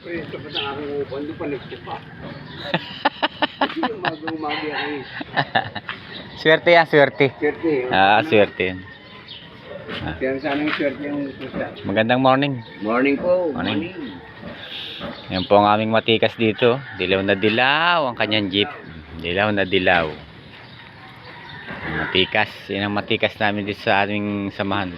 Presto pa sa aking upan, doon pa nagsipa. Umaga-umaga ako eh. swerte yan, swerte. Swerte. eh. Ah, swerte yan. Kaya sana yung swerte yung susa. Magandang morning. Morning po. Morning. Yan po ang aming matikas dito. Dilaw na dilaw ang kanyang jeep. Dilaw na dilaw. Matikas. Yan ang matikas namin dito sa aming samahan.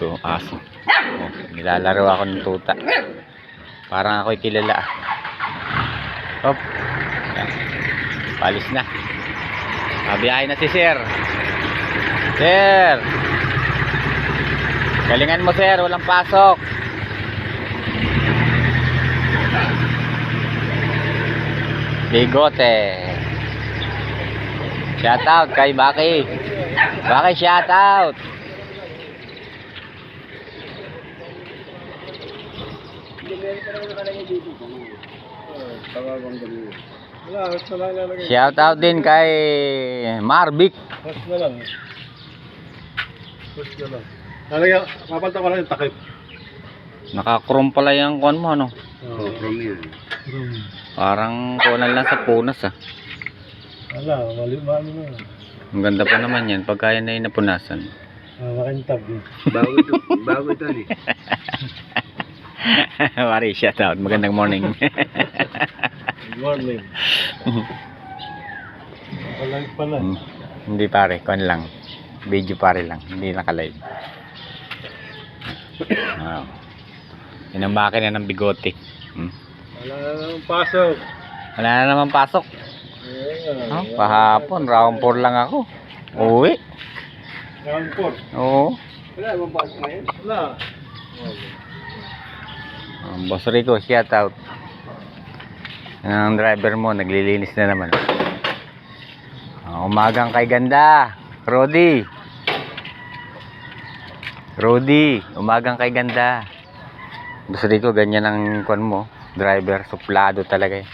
Ito, aso. Oh, nilalaro ako ng tuta. Parang ako'y kilala. Hop. Palis na. Mabiyahe na si Sir. Sir. Galingan mo sir, walang pasok. Bigote. Shout out kay Baki. Baki shout out. Wala, basta lang lalagay. Shout out din kay Marvic. Basta na lang. Basta lang. Lalagyan, kapalta ko lang yung takip. Nakakrom pala yung kon mo no. Oo, from yun. Parang kunan lang sa punas ah. Wala, mali mali na. Ang ganda pa naman yan pagka yan ay napunasan. Ah, makintab yun. Bago ito, bago ito ni. Mari, shout out. Magandang morning. Good morning. Palay pala. Hmm. Hindi pare, kon lang. Video pare lang, hindi naka-live. Wow. Yan ang makina ng bigote. Hmm. Wala na naman pasok. Wala na naman pasok. Yeah. Oh, pahapon, round 4 lang ako. Uwi. Round 4. Oo. Wala naman pasok ngayon? Wala. Um, Boss Rico, shout out. Ang driver mo, naglilinis na naman. Ah, umagang kay ganda. Rodi. Rodi, umagang kay ganda. Boss Rico, ganyan ang kwan mo. Driver, suplado talaga eh.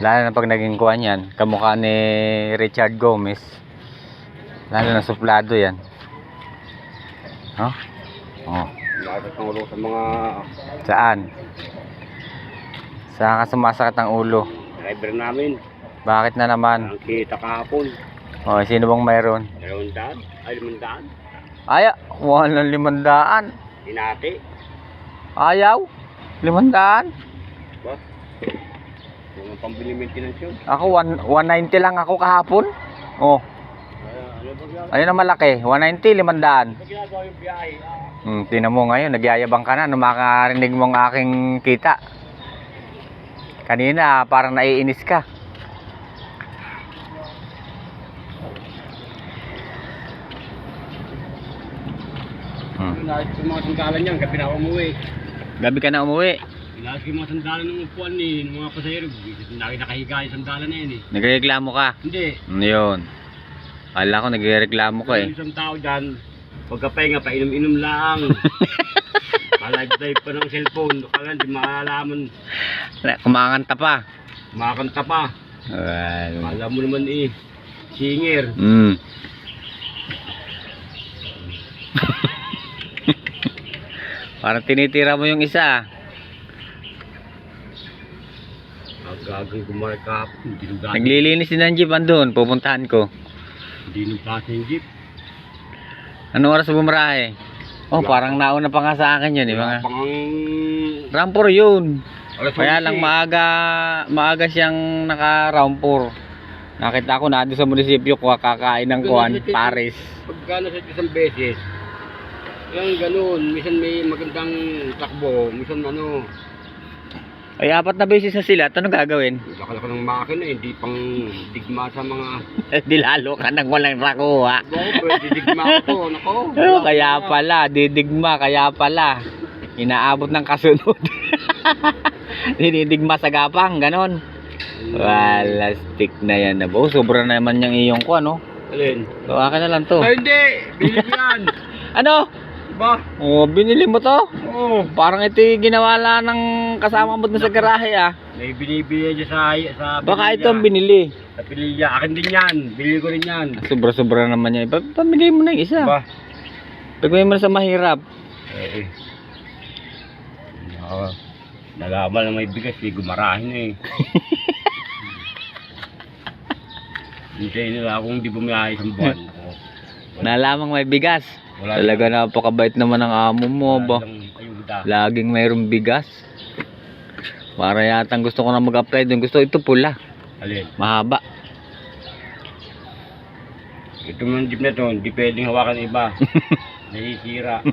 Lalo na pag naging kuwan yan, kamukha ni Richard Gomez. Lalo na suplado yan. Oh? Oh. Bakit ang ulo sa mga Saan? Saan ka sumasakit ang ulo? driver namin. Bakit na naman? Ang kita kahapon. O, sino bang mayroon? Dalawang daan. Ay, limang daan. Ay, wala ng limandaan. Hinati. Ayaw? Limandaan? Ba? Yung pambili maintenance yun. Ako, one, 190 lang ako kahapon. Oh, ano ayun ang malaki. 190, limandaan. Ano ba ginagawa yung biyahe? Hmm, tinan mo ngayon, nagyayabang ka na nung makarinig mong aking kita. Kanina, parang naiinis ka. Hmm. Ko mga sandalan niyan, gabi na umuwi. Gabi ka na umuwi. Ko yung mga sandalan ng upuan ni ng mga pasahero. Lagi nakahiga yung sandalan na yun eh. Nagreklamo ka. Hindi. Ano yun? Kala ko nagreklamo ka eh. Yung isang tao dyan, pagkapahinga, painom-inom lang. Palive-live pa ng cellphone. Kala hindi makalaman. Kumakanta pa. Makakanta pa. Well, Alam mo naman eh. Singer. mm. Parang tinitira mo yung isa. kahapon. Hindi nung dati. Naglilinis din ng jeep andun. Pupuntahan ko. Hindi nung jeep. Anong oras bumarahe? Oh, parang nauna pa nga sa akin yun. Eh, mga... Pang... Rampor yun. Alas Kaya 11. lang maaga, maaga siyang naka rampor. Nakita ko na doon sa munisipyo ko kakain ng kuwan, Paris. Pagka nasa isang beses, yung ganun, minsan may magandang takbo, minsan ano, Ay, apat na beses na sila. At Ano gagawin? lakalaka ng makina, hindi pang digma sa mga, Di lalo ka nang walang rakuha. wow, pwede digma ko, nako. Oh, kaya pala, didigma, kaya pala. Inaabot ng kasunod. Dinidigma sa gapang, ganon. Wala, stick na yan na bo. Sobra naman yung iyong ko, ano? Alin? So, akin na lang to. Ay, hindi! Bilib yan! Ano? Ba? Oh, binili mo to? Oo. Parang ito yung ginawa lang ng kasama mo dun sa garahe, ah. May binibili niya sa, sa Baka ito ang binili. Sa pililya. Akin din yan. Bili ko rin yan. Sobra-sobra naman yan. Pa- Pamigay mo na yung isa. Ba? Pagmay mo na sa mahirap. Eh, eh. Nalaman na may bigas, eh, gumarahin eh. Hintayin nila akong di bumiyahe isang buwan. Nalamang may bigas. Wala Talaga napakabait naman ng amo mo ba? Walang Laging mayroong bigas. Para yatang gusto ko na mag-apply doon. Gusto ito pula. Alin? Mahaba. Ito mga jeep na to, hindi pwedeng hawakan ng iba. Nasisira.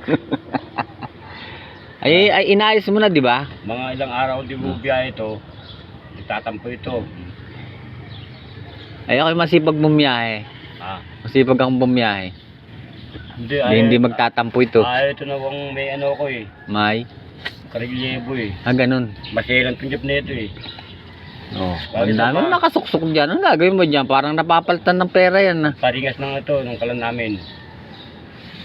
Ay, ay inayos mo na, di ba? Mga ilang araw di bumiyahe ito, nagtatampo ito. Ay, ako'y masipag bumiyahe. Ah, Masipag akong bumiyahe. Hindi, Hindi, hindi magtatampo ito. Ah, ito na kung may ano ko eh. May. Karilyebo eh. Ah, ganun. Maselan tong jeep na ito eh. Oh, ang dami ba? nakasuksok dyan. Ang gagawin mo dyan? Parang napapalitan ng pera yan ah. Paringas ng ito, nung kalan namin.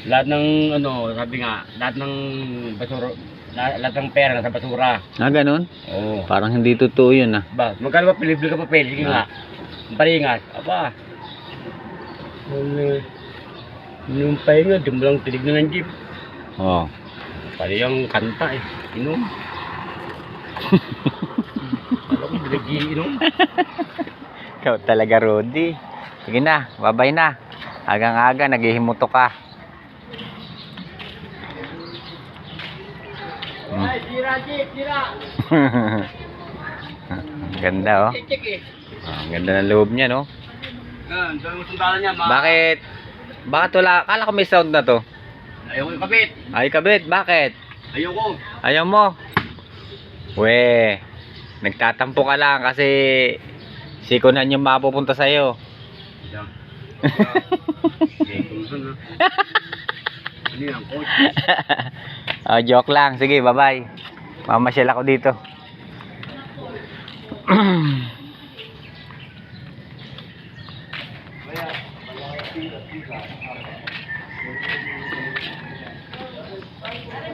Lahat ng ano, sabi nga, lahat ng basura, la- lahat ng pera nasa basura. Ah, ganun? Oo. Parang hindi totoo yun ah. Ba, magkano ba pilibili ka papel? Sige nga. Ang paringas, aba. Ano, yung pahinga, di mo lang tinignan ng jeep. Oh. Pali yung kanta eh. Inom. Alam ko, binag-iinom. Ikaw talaga, Rudy. Sige na, babay na. Agang-aga, naghihimuto ka. Hmm. Ay, sira jeep, sira. Ang ganda oh. Ah, Ang ganda ng loob niya no. Bakit? Bakit wala? Kala ko may sound na to. Ayaw ko yung kabit. Ay kabit, bakit? Ayaw ko. Ayaw mo? We, nagtatampo ka lang kasi sikunan yung mapupunta sa'yo. Yan. Okay, kung saan na. Ano yan, coach? Ah, joke lang. Sige, bye-bye. Mamasyal ako dito.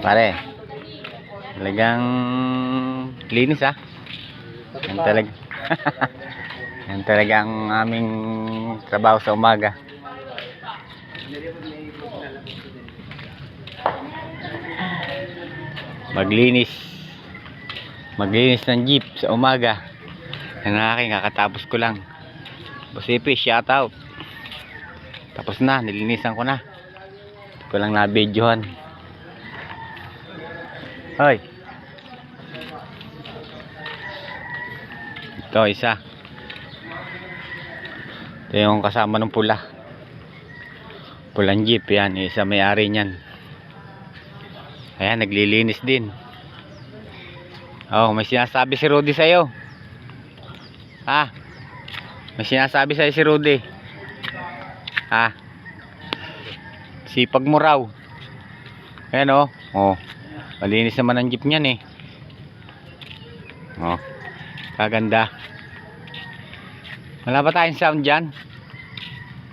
Pare. Talagang linis ah. Yan talaga. Yan talaga ang aming trabaho sa umaga. maglinis maglinis ng jeep sa umaga yan ang aking kakatapos ko lang Bosipi, shout out tapos na, nilinisan ko na Hindi ko lang na-videohan hoy ito isa ito yung kasama ng pula pulang jeep yan isa may ari niyan Ayan, naglilinis din. Oh, may sinasabi si Rudy sa'yo. Ha? May sinasabi sa'yo si Rudy. Ha? Sipag mo raw. Ayan oh. Oh. Malinis naman ang jeep niyan eh. Oh. Kaganda. Wala tayong sound dyan?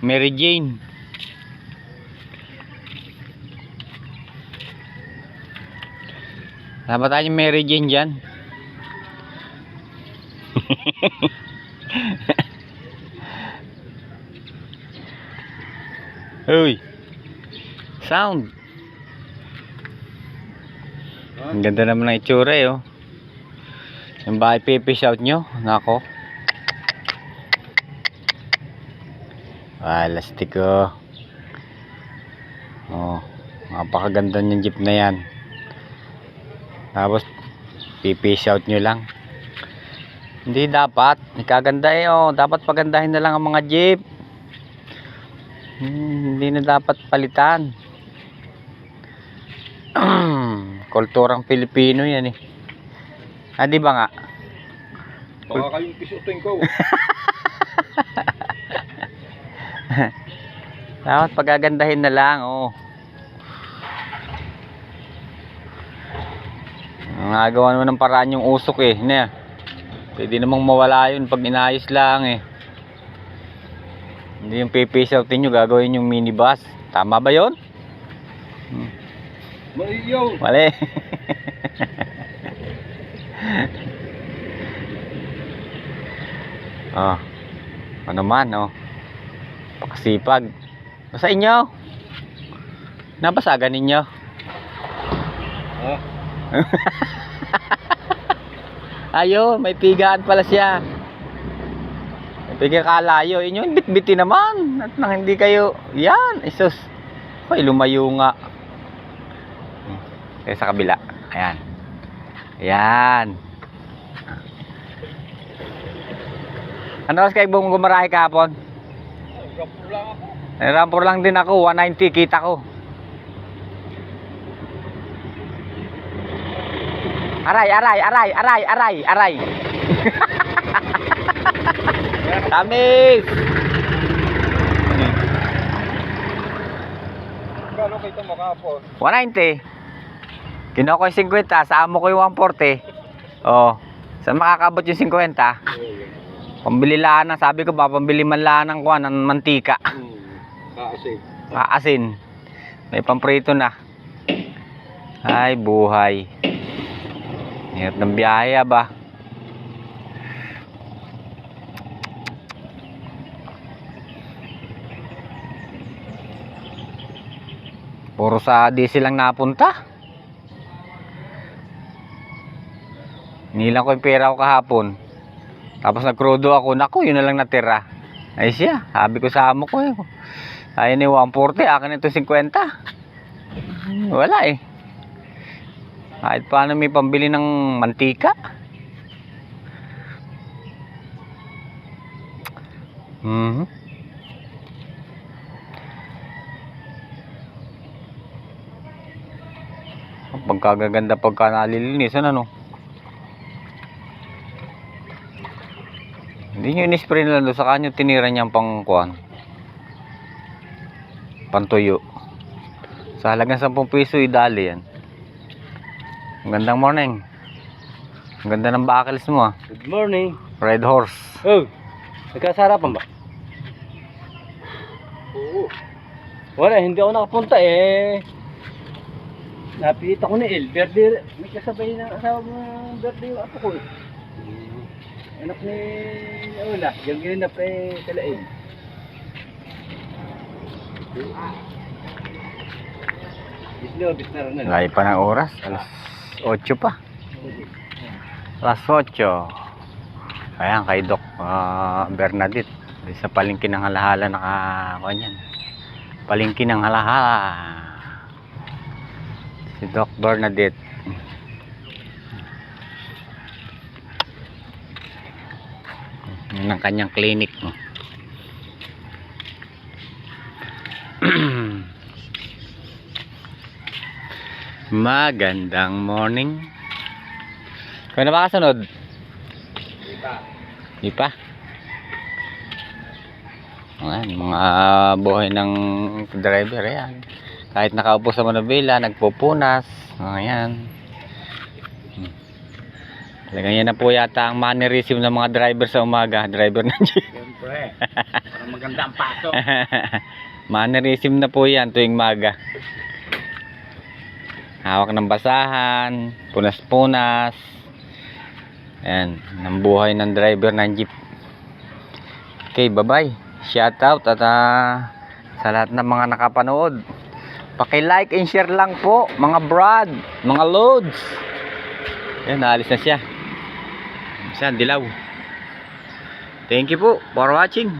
Mary Jane. Wala tayong Mary Jane dyan? Uy! Sound! Ang ganda naman ng itsura eh oh. Yung bahay pipish out nyo. Nako. Ah, lastik oh. Oh, napakaganda ng jeep na yan. Tapos, pipish out nyo lang. Hindi dapat. Ikaganda eh, oh. Dapat pagandahin na lang ang mga jeep. Hmm, hindi na dapat palitan. Kulturang Pilipino yan eh. Ah, di ba nga? Baka kayong pisutin ko. Dapat pagagandahin na lang, oh. Nagawa naman ng paraan yung usok eh. Ne. Pwede namang mawala yun pag inayos lang eh. Hindi yung outin nyo, gagawin yung minibus. Tama ba yun? Mali. oh. Ano man, oh. Pakasipag. Sa inyo. Nabasagan ninyo. Oh. Ayo, may pigaan pala siya. Piga kalayo. Inyo, bitbiti naman. At nang hindi kayo, yan, isus. Hoy, lumayo nga. Kaya sa kabila. Ayan. Ayan. Ano oras kayo gumarahe kahapon? Eh, rampor lang din ako. 190 kita ko. Aray, aray, aray, aray, aray, aray. Tamis! Gano'n kayo makapon? 190. Kinuha ko yung 50, sa amo ko yung 140. Oh, saan makakabot yung 50? Pambili lang ng, sabi ko ba, pambili man lang ng kuha, ng mantika. Hmm. Kasi. Maasin. May pamprito na. Ay, buhay. Hirap ng biyaya ba? Puro sa diesel lang napunta. Nilang ko yung pera ko kahapon. Tapos nagkrudo ako. Naku, yun na lang natira. Ay siya. Sabi ko sa amo ko eh. Ayun eh, 140. Akin ito 50. Wala eh. Kahit paano may pambili ng mantika. Mhm. Ang Pagkagaganda pagka nalilinisan ano. Hindi nyo in-spray na lang doon sa kanyo tinira niyang pang kuhan. Pantuyo. Sa halagang 10 piso idali yan. Ang gandang morning. Ang ganda ng bakils mo ah. Good morning. Red horse. Oh, nagkasarapan ba? Oo. Wala, hindi ako nakapunta eh. Napilita ko ni El. Birthday, may kasabay ng asawa mo ng birthday yung apo ko eh. Anak ni Ola, yung ganyan na pre kalain. Bislo, bisna rin pa ng oras. Alas 8 pa. Alas 8. Ayan, kay Doc ah, Bernadette. Sa palingkin ng halahala naka... Kanyan. Palingkin ng halahala. Si Doc Bernadette. Yun ang kanyang clinic. no. Magandang morning. Kaya na ba kasunod? Di pa. Ayan, mga buhay ng driver, ayan. Kahit nakaupo sa manubila, nagpupunas. Ayan. Talagang yan na po yata ang mannerism ng mga driver sa umaga. Driver ng jeep. Siyempre, para maganda ang pasok. mannerism na po yan tuwing maga. Hawak ng basahan, punas-punas. Ayan, ng buhay ng driver ng jeep. Okay, bye-bye. Shout out at ah, sa lahat ng mga nakapanood. Paki-like and share lang po, mga brad, mga loads. Ayan, naalis na siya. Siya, dilaw. Thank you po for watching.